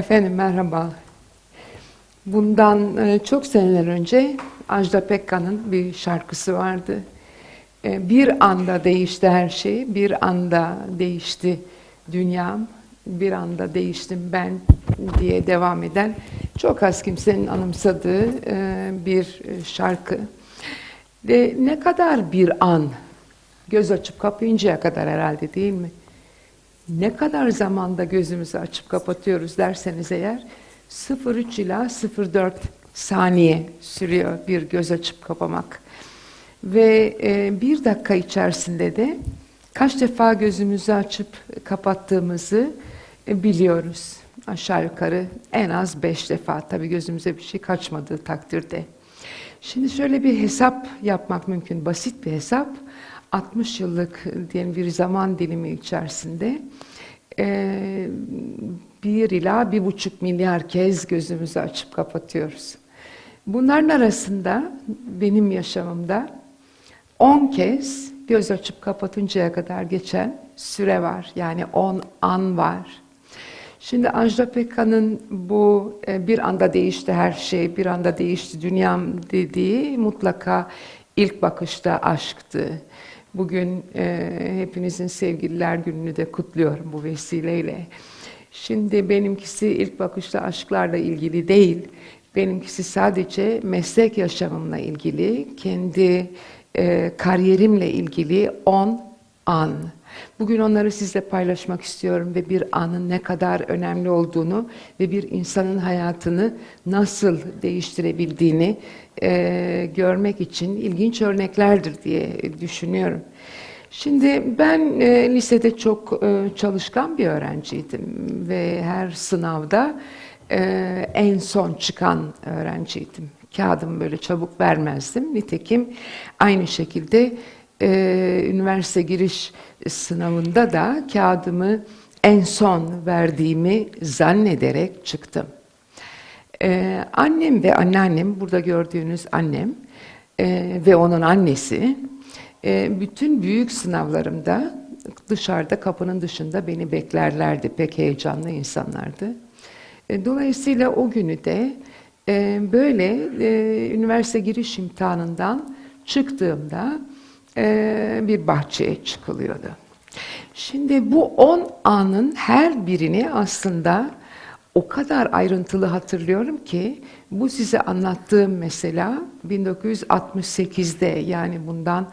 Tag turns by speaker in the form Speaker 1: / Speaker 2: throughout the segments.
Speaker 1: Efendim merhaba. Bundan e, çok seneler önce Ajda Pekkan'ın bir şarkısı vardı. E, Bir anda değişti her şey, bir anda değişti dünyam, bir anda değiştim ben diye devam eden çok az kimsenin anımsadığı e, bir şarkı. Ve ne kadar bir an, göz açıp kapayıncaya kadar herhalde değil mi? Ne kadar zamanda gözümüzü açıp kapatıyoruz derseniz eğer 0,3 ila 0,4 saniye sürüyor bir göz açıp kapamak. Ve e, bir dakika içerisinde de kaç defa gözümüzü açıp kapattığımızı e, biliyoruz. Aşağı yukarı en az beş defa tabii gözümüze bir şey kaçmadığı takdirde. Şimdi şöyle bir hesap yapmak mümkün, basit bir hesap. 60 yıllık diyelim bir zaman dilimi içerisinde e, bir ila bir buçuk milyar kez gözümüzü açıp kapatıyoruz. Bunların arasında benim yaşamımda 10 kez göz açıp kapatıncaya kadar geçen süre var. Yani 10 an var. Şimdi Ajda Pekkan'ın bu e, bir anda değişti her şey, bir anda değişti dünyam dediği mutlaka ilk bakışta aşktı. Bugün e, hepinizin sevgililer gününü de kutluyorum bu vesileyle. Şimdi benimkisi ilk bakışta aşklarla ilgili değil. Benimkisi sadece meslek yaşamımla ilgili, kendi e, kariyerimle ilgili 10 an. Bugün onları sizle paylaşmak istiyorum ve bir anın ne kadar önemli olduğunu ve bir insanın hayatını nasıl değiştirebildiğini e, görmek için ilginç örneklerdir diye düşünüyorum. Şimdi ben e, lisede çok e, çalışkan bir öğrenciydim ve her sınavda e, en son çıkan öğrenciydim. Kağıdımı böyle çabuk vermezdim. Nitekim aynı şekilde e, üniversite giriş sınavında da kağıdımı en son verdiğimi zannederek çıktım. Ee, annem ve anneannem, burada gördüğünüz annem e, ve onun annesi, e, bütün büyük sınavlarımda dışarıda kapının dışında beni beklerlerdi. Pek heyecanlı insanlardı. E, dolayısıyla o günü de e, böyle e, üniversite giriş imtihanından çıktığımda e, bir bahçeye çıkılıyordu. Şimdi bu 10 anın her birini aslında o kadar ayrıntılı hatırlıyorum ki bu size anlattığım mesela 1968'de yani bundan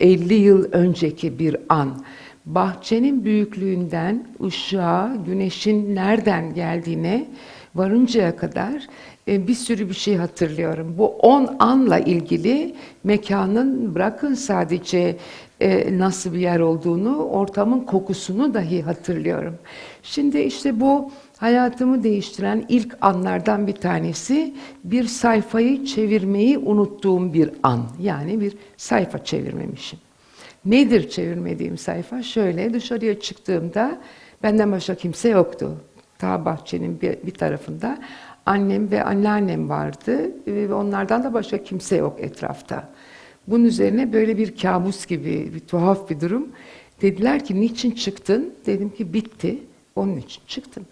Speaker 1: 50 yıl önceki bir an. Bahçenin büyüklüğünden ışığa, güneşin nereden geldiğine varıncaya kadar bir sürü bir şey hatırlıyorum. Bu 10 anla ilgili mekanın bırakın sadece e, nasıl bir yer olduğunu, ortamın kokusunu dahi hatırlıyorum. Şimdi işte bu hayatımı değiştiren ilk anlardan bir tanesi bir sayfayı çevirmeyi unuttuğum bir an. Yani bir sayfa çevirmemişim. Nedir çevirmediğim sayfa? Şöyle dışarıya çıktığımda benden başka kimse yoktu. Ta bahçenin bir, bir tarafında annem ve anneannem vardı ve onlardan da başka kimse yok etrafta. Bunun üzerine böyle bir kabus gibi bir tuhaf bir durum. Dediler ki niçin çıktın? Dedim ki bitti. Onun için çıktım.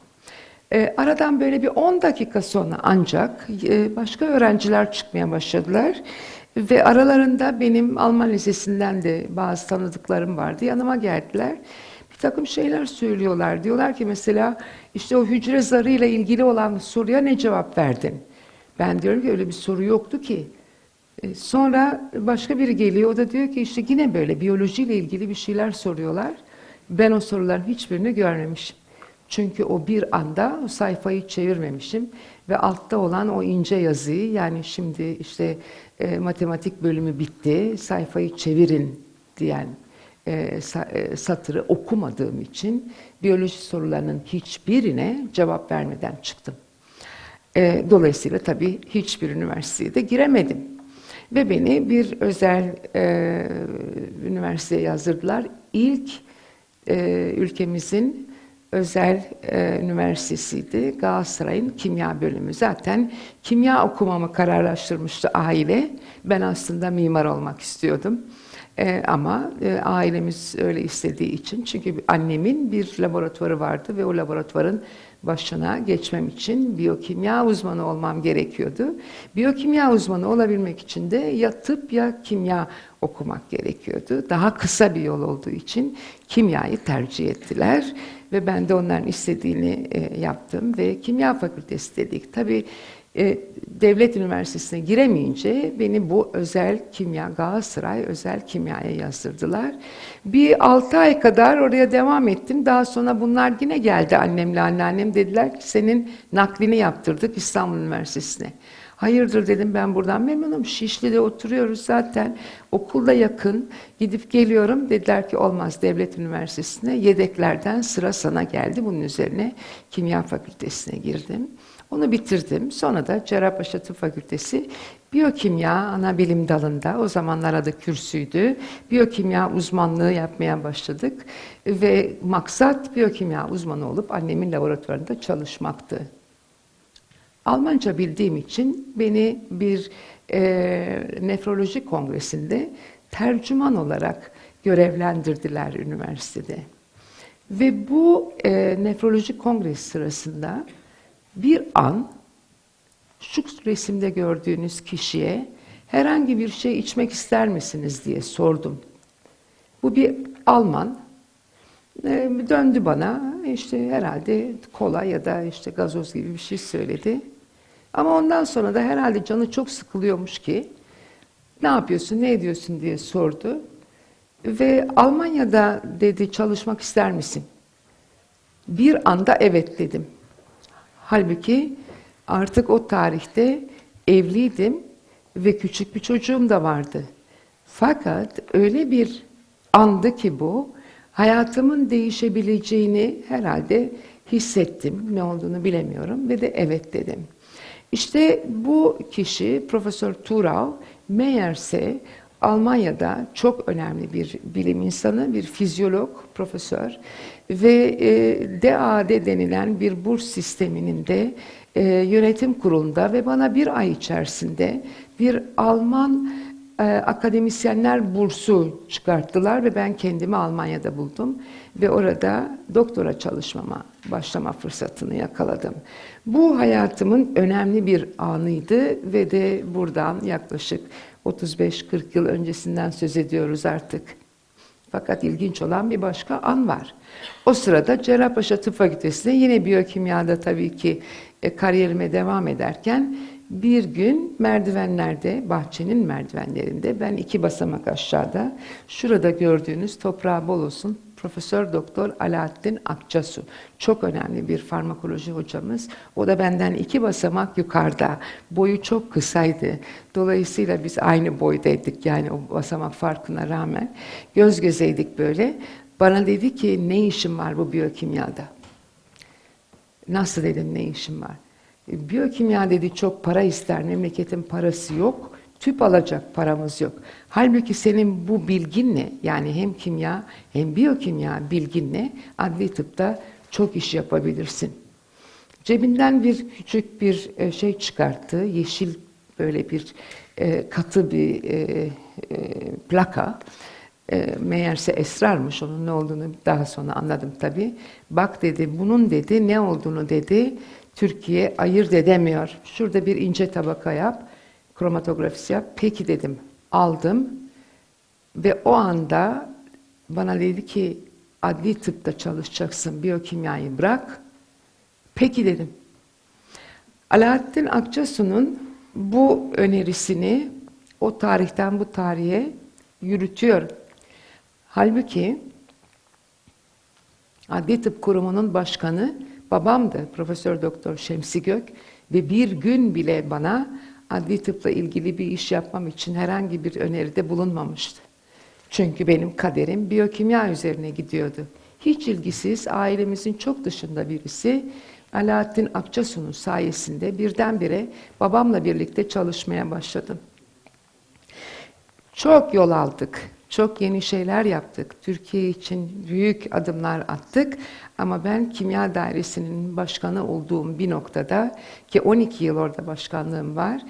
Speaker 1: E, aradan böyle bir 10 dakika sonra ancak e, başka öğrenciler çıkmaya başladılar. Ve aralarında benim Alman lisesinden de bazı tanıdıklarım vardı. Yanıma geldiler. Takım şeyler söylüyorlar. Diyorlar ki mesela işte o hücre zarıyla ilgili olan soruya ne cevap verdin? Ben diyorum ki öyle bir soru yoktu ki. E, sonra başka biri geliyor. O da diyor ki işte yine böyle biyolojiyle ilgili bir şeyler soruyorlar. Ben o soruların hiçbirini görmemişim. Çünkü o bir anda o sayfayı çevirmemişim ve altta olan o ince yazıyı yani şimdi işte e, matematik bölümü bitti, sayfayı çevirin diyen e, e, satırı okumadığım için biyoloji sorularının hiçbirine cevap vermeden çıktım. E, dolayısıyla tabii hiçbir üniversiteye de giremedim. Ve beni bir özel e, üniversiteye yazdırdılar. İlk e, ülkemizin özel e, üniversitesiydi. Galatasaray'ın kimya bölümü. Zaten kimya okumamı kararlaştırmıştı aile. Ben aslında mimar olmak istiyordum. E, ama e, ailemiz öyle istediği için çünkü annemin bir laboratuvarı vardı ve o laboratuvarın başına geçmem için biyokimya uzmanı olmam gerekiyordu. Biyokimya uzmanı olabilmek için de ya tıp ya kimya okumak gerekiyordu. Daha kısa bir yol olduğu için kimyayı tercih ettiler ve ben de onların istediğini e, yaptım ve kimya fakültesi dedik. Tabii e, devlet üniversitesine giremeyince beni bu özel kimya, Galatasaray özel kimyaya yazdırdılar. Bir altı ay kadar oraya devam ettim. Daha sonra bunlar yine geldi annemle anneannem dediler ki senin naklini yaptırdık İstanbul Üniversitesi'ne. Hayırdır dedim ben buradan memnunum. Şişli'de oturuyoruz zaten. Okulda yakın. Gidip geliyorum. Dediler ki olmaz devlet üniversitesine. Yedeklerden sıra sana geldi. Bunun üzerine kimya fakültesine girdim. Onu bitirdim. Sonra da Cerrahpaşa Tıp Fakültesi biyokimya ana bilim dalında o zamanlar adı kürsüydü. Biyokimya uzmanlığı yapmaya başladık ve maksat biyokimya uzmanı olup annemin laboratuvarında çalışmaktı. Almanca bildiğim için beni bir e, nefroloji kongresinde tercüman olarak görevlendirdiler üniversitede. Ve bu e, nefroloji kongresi sırasında bir an şu resimde gördüğünüz kişiye herhangi bir şey içmek ister misiniz diye sordum. Bu bir Alman. E, döndü bana işte herhalde kola ya da işte gazoz gibi bir şey söyledi. Ama ondan sonra da herhalde canı çok sıkılıyormuş ki ne yapıyorsun, ne ediyorsun diye sordu. Ve Almanya'da dedi çalışmak ister misin? Bir anda evet dedim. Halbuki artık o tarihte evliydim ve küçük bir çocuğum da vardı. Fakat öyle bir andı ki bu, hayatımın değişebileceğini herhalde hissettim. Ne olduğunu bilemiyorum ve de evet dedim. İşte bu kişi Profesör Turau meğerse Almanya'da çok önemli bir bilim insanı, bir fizyolog, profesör ve e, DAD denilen bir burs sisteminin de e, yönetim kurulunda ve bana bir ay içerisinde bir Alman e, akademisyenler bursu çıkarttılar ve ben kendimi Almanya'da buldum ve orada doktora çalışmama başlama fırsatını yakaladım. Bu hayatımın önemli bir anıydı ve de buradan yaklaşık 35-40 yıl öncesinden söz ediyoruz artık. Fakat ilginç olan bir başka an var. O sırada Cerrahpaşa Tıp Fakültesi'nde yine biyokimyada tabii ki e, kariyerime devam ederken bir gün merdivenlerde, bahçenin merdivenlerinde ben iki basamak aşağıda, şurada gördüğünüz toprağı bol olsun Profesör Doktor Alaaddin Akçasu. Çok önemli bir farmakoloji hocamız. O da benden iki basamak yukarıda. Boyu çok kısaydı. Dolayısıyla biz aynı boydaydık yani o basamak farkına rağmen. Göz gözeydik böyle. Bana dedi ki ne işin var bu biyokimyada? Nasıl dedim ne işin var? Biyokimya dedi çok para ister, memleketin parası yok, tüp alacak paramız yok. Halbuki senin bu bilginle yani hem kimya hem biyokimya bilginle adli tıpta çok iş yapabilirsin. Cebinden bir küçük bir e, şey çıkarttı, yeşil böyle bir e, katı bir e, e, plaka. E, meğerse esrarmış, onun ne olduğunu daha sonra anladım tabii. Bak dedi, bunun dedi, ne olduğunu dedi, Türkiye ayırt edemiyor. Şurada bir ince tabaka yap, kromatografisi yap. Peki dedim, aldım ve o anda bana dedi ki adli tıpta çalışacaksın, biyokimyayı bırak. Peki dedim. Alaaddin Akçasu'nun bu önerisini o tarihten bu tarihe yürütüyor. Halbuki Adli Tıp Kurumu'nun başkanı babamdı, Profesör Doktor Şemsi Gök ve bir gün bile bana adli tıpla ilgili bir iş yapmam için herhangi bir öneride bulunmamıştı. Çünkü benim kaderim biyokimya üzerine gidiyordu. Hiç ilgisiz, ailemizin çok dışında birisi Alaaddin Akçasu'nun sayesinde birdenbire babamla birlikte çalışmaya başladım. Çok yol aldık, çok yeni şeyler yaptık. Türkiye için büyük adımlar attık. Ama ben kimya dairesinin başkanı olduğum bir noktada ki 12 yıl orada başkanlığım var.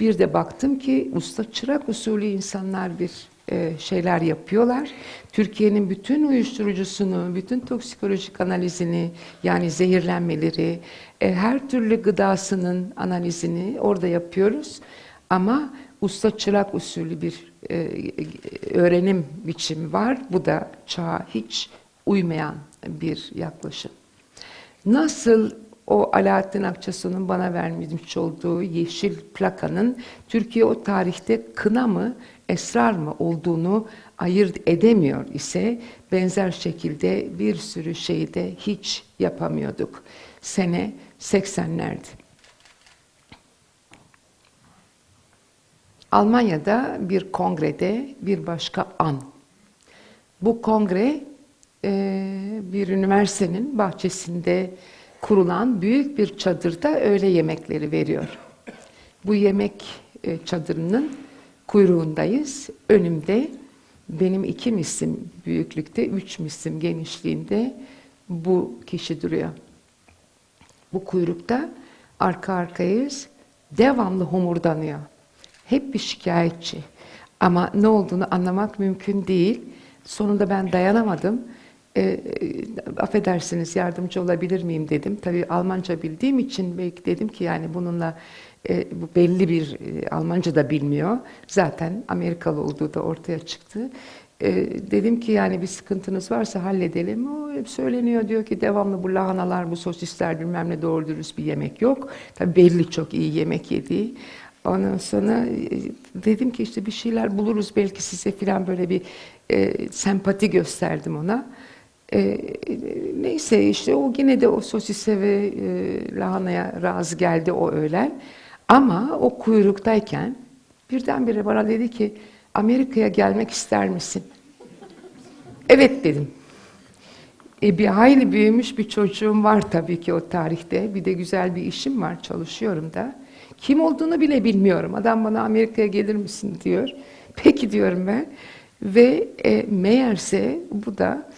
Speaker 1: Bir de baktım ki usta çırak usulü insanlar bir e, şeyler yapıyorlar. Türkiye'nin bütün uyuşturucusunu, bütün toksikolojik analizini yani zehirlenmeleri, e, her türlü gıdasının analizini orada yapıyoruz. Ama usta çırak usulü bir e, öğrenim biçimi var. Bu da çağa hiç uymayan bir yaklaşım. Nasıl o Alaaddin Akçasu'nun bana vermiş olduğu yeşil plakanın Türkiye o tarihte kına mı, esrar mı olduğunu ayırt edemiyor ise benzer şekilde bir sürü şeyi de hiç yapamıyorduk. Sene 80'lerdi. Almanya'da bir kongrede bir başka an. Bu kongre e, bir üniversitenin bahçesinde kurulan büyük bir çadırda öğle yemekleri veriyor. Bu yemek e, çadırının kuyruğundayız. Önümde benim iki misim büyüklükte, üç misim genişliğinde bu kişi duruyor. Bu kuyrukta arka arkayız, devamlı homurdanıyor. Hep bir şikayetçi. Ama ne olduğunu anlamak mümkün değil. Sonunda ben dayanamadım. E, e, affedersiniz yardımcı olabilir miyim dedim. Tabii Almanca bildiğim için belki dedim ki yani bununla e, bu belli bir e, Almanca da bilmiyor. Zaten Amerikalı olduğu da ortaya çıktı. E, dedim ki yani bir sıkıntınız varsa halledelim. O hep söyleniyor diyor ki devamlı bu lahanalar, bu sosisler bilmem ne doğru dürüst bir yemek yok. Tabii belli çok iyi yemek yediği. Ondan sonra e, dedim ki işte bir şeyler buluruz belki size filan böyle bir e, sempati gösterdim ona. E, neyse işte o yine de o sosise ve e, lahanaya razı geldi o öğlen. Ama o kuyruktayken birdenbire bana dedi ki Amerika'ya gelmek ister misin? Evet dedim. E, bir hayli büyümüş bir çocuğum var tabii ki o tarihte. Bir de güzel bir işim var, çalışıyorum da. Kim olduğunu bile bilmiyorum. Adam bana Amerika'ya gelir misin diyor. Peki diyorum ben. Ve e, meğerse bu da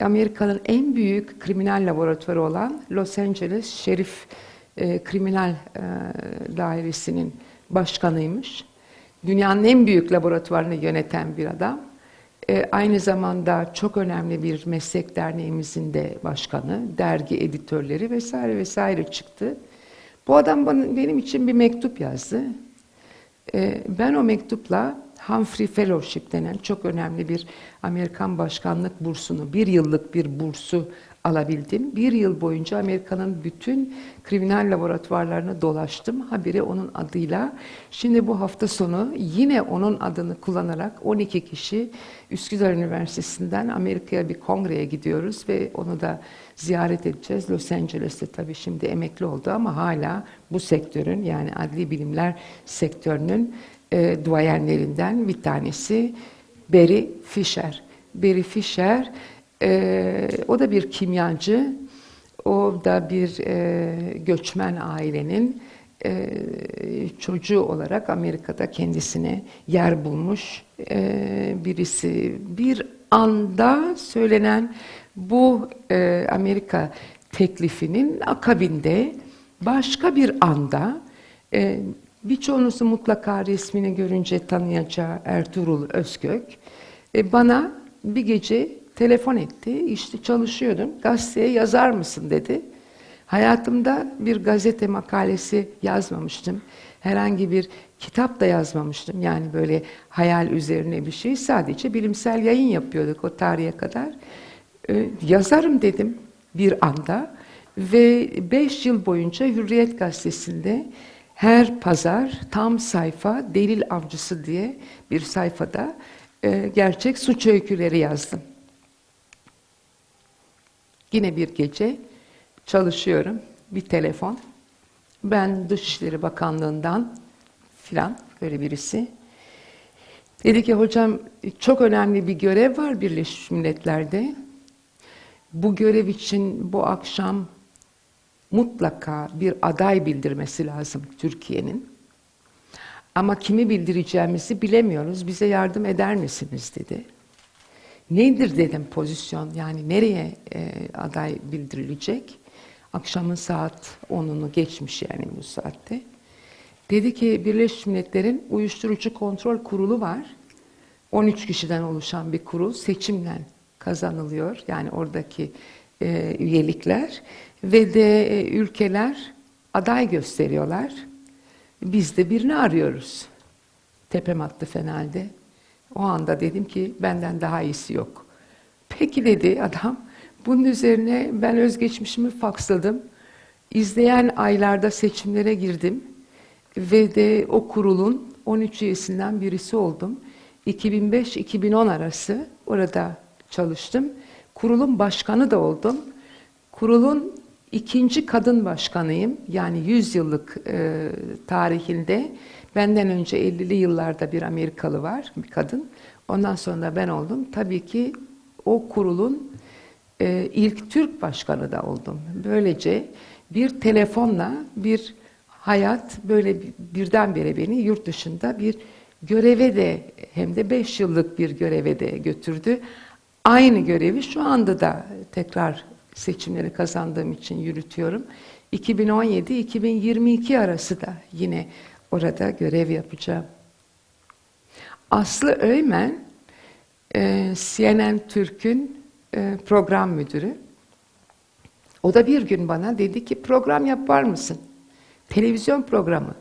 Speaker 1: Amerika'nın en büyük kriminal laboratuvarı olan Los Angeles Şerif e, Kriminal e, Dairesi'nin başkanıymış. Dünyanın en büyük laboratuvarını yöneten bir adam. E, aynı zamanda çok önemli bir meslek derneğimizin de başkanı, dergi editörleri vesaire vesaire çıktı. Bu adam bana, benim için bir mektup yazdı. E, ben o mektupla Humphrey Fellowship denen çok önemli bir Amerikan başkanlık bursunu, bir yıllık bir bursu alabildim. Bir yıl boyunca Amerika'nın bütün kriminal laboratuvarlarını dolaştım. Habire onun adıyla. Şimdi bu hafta sonu yine onun adını kullanarak 12 kişi Üsküdar Üniversitesi'nden Amerika'ya bir kongreye gidiyoruz ve onu da ziyaret edeceğiz. Los Angeles'te tabii şimdi emekli oldu ama hala bu sektörün yani adli bilimler sektörünün e, duayenlerinden bir tanesi Barry Fisher. Barry Fisher e, o da bir kimyacı, o da bir e, göçmen ailenin e, çocuğu olarak Amerika'da kendisine yer bulmuş e, birisi. Bir anda söylenen bu e, Amerika teklifinin akabinde başka bir anda e, birçoğunuzu mutlaka resmini görünce tanıyacağı Ertuğrul Özkök e, bana bir gece telefon etti. İşte çalışıyordum. Gazeteye yazar mısın dedi. Hayatımda bir gazete makalesi yazmamıştım. Herhangi bir kitap da yazmamıştım. Yani böyle hayal üzerine bir şey. Sadece bilimsel yayın yapıyorduk o tarihe kadar. Ee, yazarım dedim bir anda. Ve beş yıl boyunca Hürriyet Gazetesi'nde her pazar tam sayfa delil avcısı diye bir sayfada e, gerçek suç öyküleri yazdım. Yine bir gece çalışıyorum. Bir telefon. Ben Dışişleri Bakanlığı'ndan filan böyle birisi. Dedi ki hocam çok önemli bir görev var Birleşmiş Milletler'de. Bu görev için bu akşam mutlaka bir aday bildirmesi lazım Türkiye'nin. Ama kimi bildireceğimizi bilemiyoruz. Bize yardım eder misiniz dedi. Nedir dedim pozisyon yani nereye e, aday bildirilecek? Akşamın saat 10'unu geçmiş yani bu saatte. Dedi ki Birleşmiş Milletler'in uyuşturucu kontrol kurulu var. 13 kişiden oluşan bir kurul seçimle kazanılıyor. Yani oradaki e, üyelikler ve de e, ülkeler aday gösteriyorlar. Biz de birini arıyoruz. Tepem attı Fenal'de. O anda dedim ki benden daha iyisi yok. Peki dedi adam. Bunun üzerine ben özgeçmişimi faksladım. İzleyen aylarda seçimlere girdim. Ve de o kurulun 13 üyesinden birisi oldum. 2005-2010 arası orada çalıştım. Kurulun başkanı da oldum. Kurulun ikinci kadın başkanıyım. Yani 100 yıllık e, tarihinde benden önce 50'li yıllarda bir Amerikalı var, bir kadın. Ondan sonra ben oldum. Tabii ki o kurulun e, ilk Türk başkanı da oldum. Böylece bir telefonla bir hayat böyle birdenbire beni yurt dışında bir göreve de hem de 5 yıllık bir göreve de götürdü. Aynı görevi şu anda da tekrar seçimleri kazandığım için yürütüyorum. 2017-2022 arası da yine orada görev yapacağım. Aslı Öymen, e, CNN Türk'ün e, program müdürü. O da bir gün bana dedi ki program yapar mısın? Televizyon programı.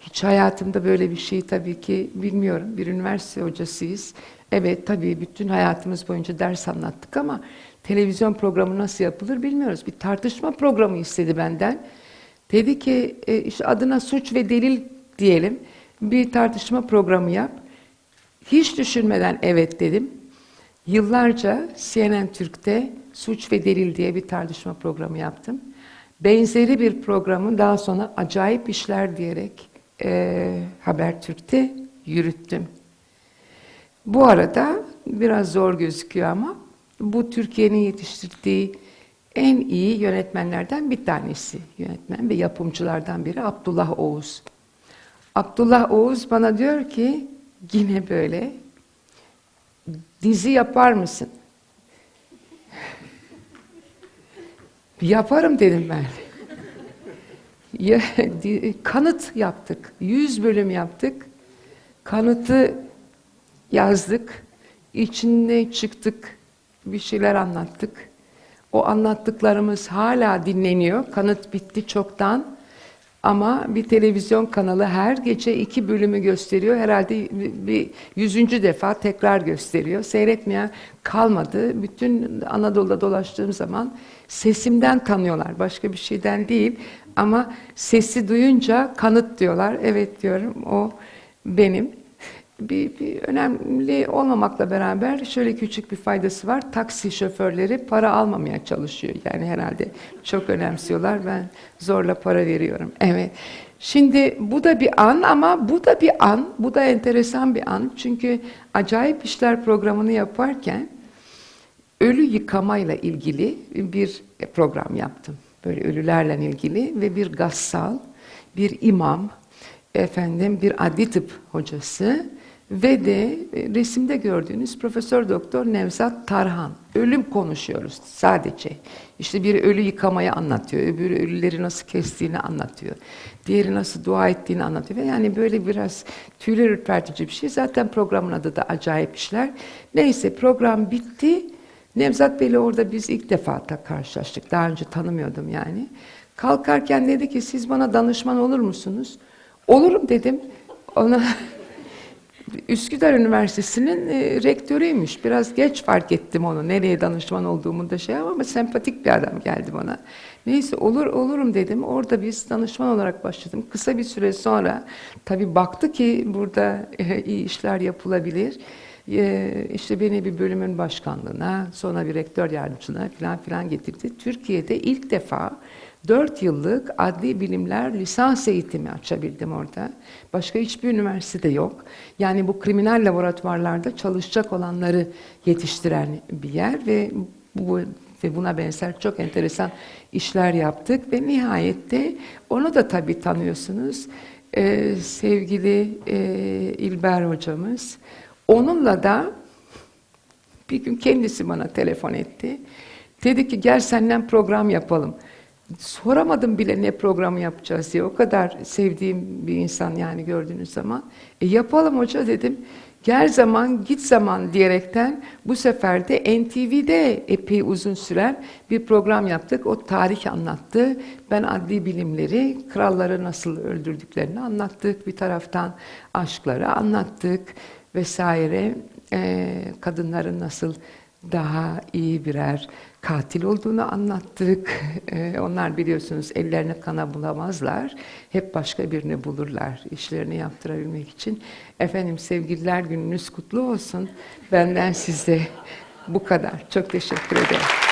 Speaker 1: Hiç hayatımda böyle bir şey tabii ki bilmiyorum. Bir üniversite hocasıyız. Evet tabii bütün hayatımız boyunca ders anlattık ama televizyon programı nasıl yapılır bilmiyoruz. Bir tartışma programı istedi benden. Dedi ki e, işte adına suç ve delil diyelim. Bir tartışma programı yap. Hiç düşünmeden evet dedim. Yıllarca CNN Türk'te Suç ve Delil diye bir tartışma programı yaptım. Benzeri bir programı daha sonra Acayip İşler diyerek e, Habertürk'te yürüttüm. Bu arada biraz zor gözüküyor ama bu Türkiye'nin yetiştirdiği en iyi yönetmenlerden bir tanesi. Yönetmen ve yapımcılardan biri Abdullah Oğuz. Abdullah Oğuz bana diyor ki yine böyle dizi yapar mısın? Yaparım dedim ben. Kanıt yaptık. Yüz bölüm yaptık. Kanıtı yazdık. İçinde çıktık. Bir şeyler anlattık. O anlattıklarımız hala dinleniyor. Kanıt bitti çoktan. Ama bir televizyon kanalı her gece iki bölümü gösteriyor. Herhalde bir yüzüncü defa tekrar gösteriyor. Seyretmeyen kalmadı. Bütün Anadolu'da dolaştığım zaman sesimden tanıyorlar. Başka bir şeyden değil. Ama sesi duyunca kanıt diyorlar. Evet diyorum o benim. Bir, bir önemli olmamakla beraber şöyle küçük bir faydası var. Taksi şoförleri para almamaya çalışıyor. Yani herhalde çok önemsiyorlar. Ben zorla para veriyorum. Evet. Şimdi bu da bir an ama bu da bir an. Bu da enteresan bir an. Çünkü acayip işler programını yaparken ölü yıkamayla ilgili bir program yaptım. Böyle ölülerle ilgili ve bir gassal, bir imam, efendim bir adli tıp hocası ve de e, resimde gördüğünüz Profesör Doktor Nevzat Tarhan. Ölüm konuşuyoruz sadece. İşte bir ölü yıkamayı anlatıyor, öbürü ölüleri nasıl kestiğini anlatıyor. Diğeri nasıl dua ettiğini anlatıyor. Ve yani böyle biraz tüyler ürpertici bir şey. Zaten programın adı da Acayip İşler. Neyse program bitti. Nevzat Bey'le orada biz ilk defa da karşılaştık. Daha önce tanımıyordum yani. Kalkarken dedi ki siz bana danışman olur musunuz? Olurum dedim. Ona Üsküdar Üniversitesi'nin e, rektörüymüş. Biraz geç fark ettim onu. Nereye danışman olduğumu da şey ama sempatik bir adam geldi bana. Neyse olur olurum dedim. Orada biz danışman olarak başladım. Kısa bir süre sonra tabii baktı ki burada e, iyi işler yapılabilir. E, işte beni bir bölümün başkanlığına, sonra bir rektör yardımcılığına falan filan getirdi. Türkiye'de ilk defa 4 yıllık adli bilimler lisans eğitimi açabildim orada. Başka hiçbir üniversitede yok. Yani bu kriminal laboratuvarlarda çalışacak olanları yetiştiren bir yer ve bu ve buna benzer çok enteresan işler yaptık ve nihayette onu da tabii tanıyorsunuz. Ee, sevgili e, İlber hocamız. Onunla da bir gün kendisi bana telefon etti. Dedi ki gel senden program yapalım. Soramadım bile ne programı yapacağız diye. O kadar sevdiğim bir insan yani gördüğünüz zaman. E yapalım hoca dedim. Gel zaman git zaman diyerekten bu sefer de NTV'de epey uzun süren bir program yaptık. O tarih anlattı. Ben adli bilimleri, kralları nasıl öldürdüklerini anlattık. Bir taraftan aşkları anlattık vesaire. Ee, kadınların nasıl daha iyi birer katil olduğunu anlattık. Ee, onlar biliyorsunuz ellerine kana bulamazlar. Hep başka birini bulurlar işlerini yaptırabilmek için. Efendim sevgililer gününüz kutlu olsun. Benden size bu kadar. Çok teşekkür ederim.